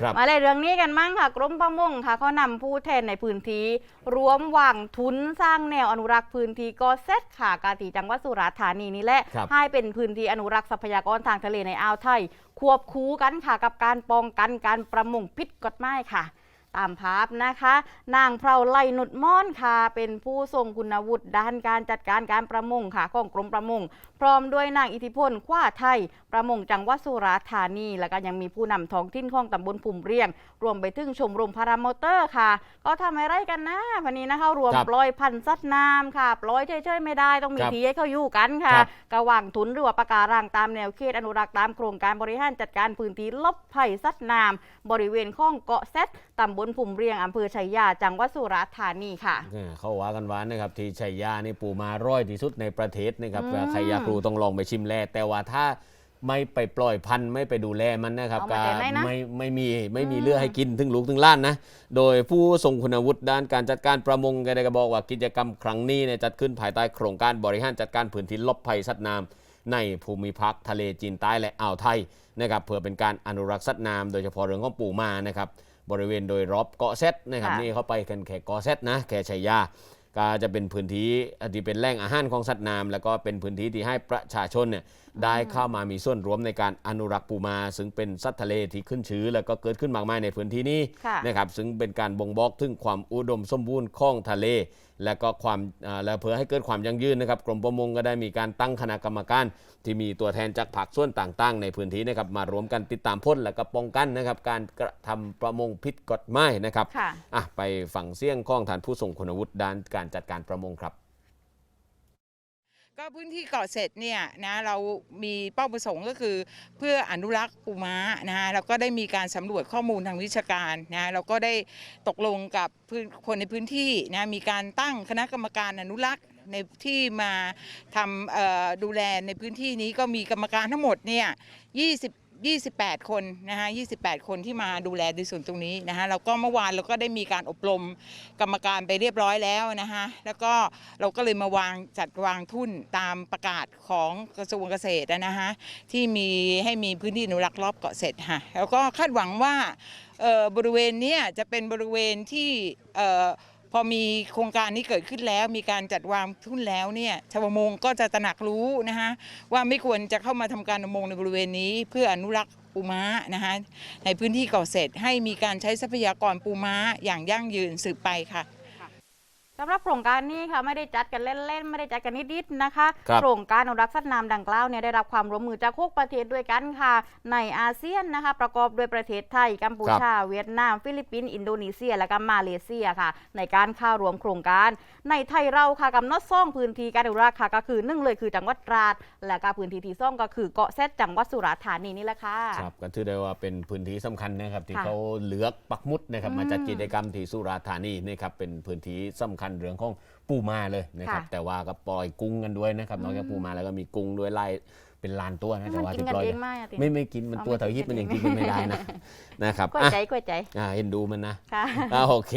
ครับมาเลยเรื่องนี้กันมั่งค่ะ กรมประมงค่ะเขานำผู้แทนในพื้นที่รวมหวังทุนสร้างแนวอนุรักษ์พื้นที่กอเซตค่ะ กาติจังหวัดสุราษฎร์ธานีนี่แหละครับให้เป็นพื้นที่อนุรักษ์ทรัพยากรทางทะเลในอ่าวไทย ควบคู่กันค่ะกับการป้องกันการประมงผิดกฎหมายค่ะ ตามภาพนะคะ นางเพราไลนุดม่อนค่ะ เป็นผู้ทรงคุณวุฒิด้านการจัดการการประมงค่ะ ของกรมประมง พร้อมด้วยนางอิทธิพลคว้าไทย ประมงจังหวัดสุราษฎร์ธานี แล้วก็ยังมีผู้นำท้องถิ่นของตำบลภูมิเรียง รวมไปถึงชมรมพารามอเตอร์ค่ะ ก็ทำอะไรกันนะวันนี้นะคะรวมครับปล่อยพันธุ์สัตว์น้ำค่ะ ปล่อยเฉยๆไม่ได้ต้องมีครับที่ให้เขาอยู่กันค่ะครับกระหว่างทุนหรือว่าประการังตามแนวเขตอนุรักษ์ตามโครงการบริหารจัดการพื้นที่ลบภัยสัตว์น้ำบริเวณข้องเกาะเซตตำบลภูมิเรียงอำเภอชัยยา จังหวัดสุราษฎร์ธานีค่ะเออเขาว่ากันว่านะครับที่ชัยยานี่ปูมาร้อยที่สุดในประเทศนะครับอืมใครอยากรู้ต้องลองไปชิมแลแต่ว่าถ้าไม่ไปปล่อยพันธุ์ไม่ไปดูแลมันนะครับเอามาแต่ไหนนะไม่ไม่มีไม่มีอืม เลือให้กินถึงลูกถึงล้านนะ โดยผู้ทรงคุณวุฒิด้านการจัดการประมงก็ได้ก็บอกว่ากิจกรรมครั้งนี้เนี่ยจัดขึ้นภายใต้โครงการบริหารจัดการพื้นที่ลบภัยสัตว์น้ำในภูมิภาคทะเลจีนใต้และอ่าวไทยนะครับเพื่อเป็นการอนุรักษ์สัตว์น้ำโดยเฉพาะเรื่องของปูมานะครับ บริเวณโดยรอบเกาะเซตนะครับค่ะนี่เขาไปกันแค่เกาะเซตนะแค่ชัยยาก็จะเป็นพื้นที่ที่เป็นแหล่งอาหารของสัตว์น้ำแล้วก็เป็นพื้นที่ที่ให้ประชาชนเนี่ยได้เข้ามามีส่วนร่วมในการอนุรักษ์ปูมาซึ่งเป็นสัตว์ทะเลที่ขึ้นชื้อแล้วก็เกิดขึ้นมากมายในพื้นที่นี้ค่ะนะครับซึ่งเป็นการบ่งบอกถึงความอุดมสมบูรณ์ของทะเล และก็ความอ่าและเพื่อให้เกิดความยั่งยืนนะครับกรมประมงก็ได้มีการตั้งคณะกรรมการ ที่มีตัวแทนจากภาคส่วนต่าง ๆ ในพื้นที่นะครับมารวมกันติดตามพ้นและก็ป้องกันนะครับการกระทำประมงผิดกฎหมายนะครับค่ะอะไปฟังเสียงของท่านผู้ทรงคุณวุฒิด้านการจัดการประมงครับ ก็พื้นที่เกาะเสร็จเนี่ยนะเรามีเป้าประสงค์ก็คือ เพื่ออนุรักษ์ปูม้านะฮะเราก็ได้มีการสำรวจข้อมูลทางวิชาการนะเราก็ได้ตกลงกับคนในพื้นที่นะมีการตั้งคณะกรรมการอนุรักษ์ในที่มาทำดูแลในพื้นที่นี้ก็มีกรรมการทั้งหมดเนี่ย 28 คนนะฮะ28 คนที่มาดูแลในส่วนตรงนี้นะฮะเราก็เมื่อวานเราก็ได้มีการอบรมกรรมการไปเรียบร้อยแล้วนะฮะแล้วก็เราก็เลยมาวางจัดวางทุนตามประกาศของกระทรวงเกษตรนะฮะที่มีให้มีพื้นที่อนุรักษ์รอบเกาะเสร็จค่ะแล้วก็คาดหวังว่าเอ่อบริเวณนี้จะเป็นบริเวณที่ พอมีโครงการนี้เกิดขึ้นแล้ว มีการจัดวางทุนแล้วเนี่ยชาวประมงก็จะตระหนักรู้นะคะว่าไม่ควรจะเข้ามาทำการประมงในบริเวณนี้ เพื่ออนุรักษ์ปูม้านะคะในพื้นที่เกาะเสร็จให้มีการใช้ทรัพยากรปูม้าอย่างยั่งยืนสืบไปค่ะ สำหรับโครงการนี้ค่ะไม่ได้จัดกันเล่นๆ ไม่ได้จัดกันนิดๆนะคะ ครับโครงการอนุรักษ์สัตว์น้ำดังกล่าวเนี่ยได้รับความร่วมมือจากหกประเทศด้วยกันค่ะ ในอาเซียนนะคะ ประกอบด้วยประเทศไทย กัมพูชา เวียดนาม ฟิลิปปินส์อินโดนีเซีย และก็มาเลเซียค่ะ ในการเข้ารวมโครงการ ในไทยเราค่ะกำหนดซ่องพื้นที่การอนุรักษ์ค่ะก็คือหนึ่งเลยคือจังหวัดตราดและก็พื้นที่ที่ซ่องก็คือเกาะเซตจังหวัดสุราษฎร์ธานีนี่แหละค่ะ ครับก็ถือได้ว่าเป็นพื้นที่สำคัญนะครับ ที่ค่ะเขาเลือกปักหมุดนะครับอืมมาจัดกิจกรรมที่สุราษฎร์ธานีนะครับเป็นพื้นที่สำคัญเรื่องของปูมาเลยนะครับ ค่ะแต่ว่าก็ปล่อยกุ้งกันด้วยนะครับนอกจากอืมปูมาแล้วก็มีกุ้งด้วยไล่เป็นลานตัวนะแต่มันว่ากินที่กันปล่อยเองไหมอะติไม่ไม่กินมันเอาตัวไม่เถากินยิดมันกันยังเองกินกันไม่ได้นะนะครับกล้วยอะใจกล้วยใจ อ่าเห็นดูมันนะค่ะ อ่าโอเค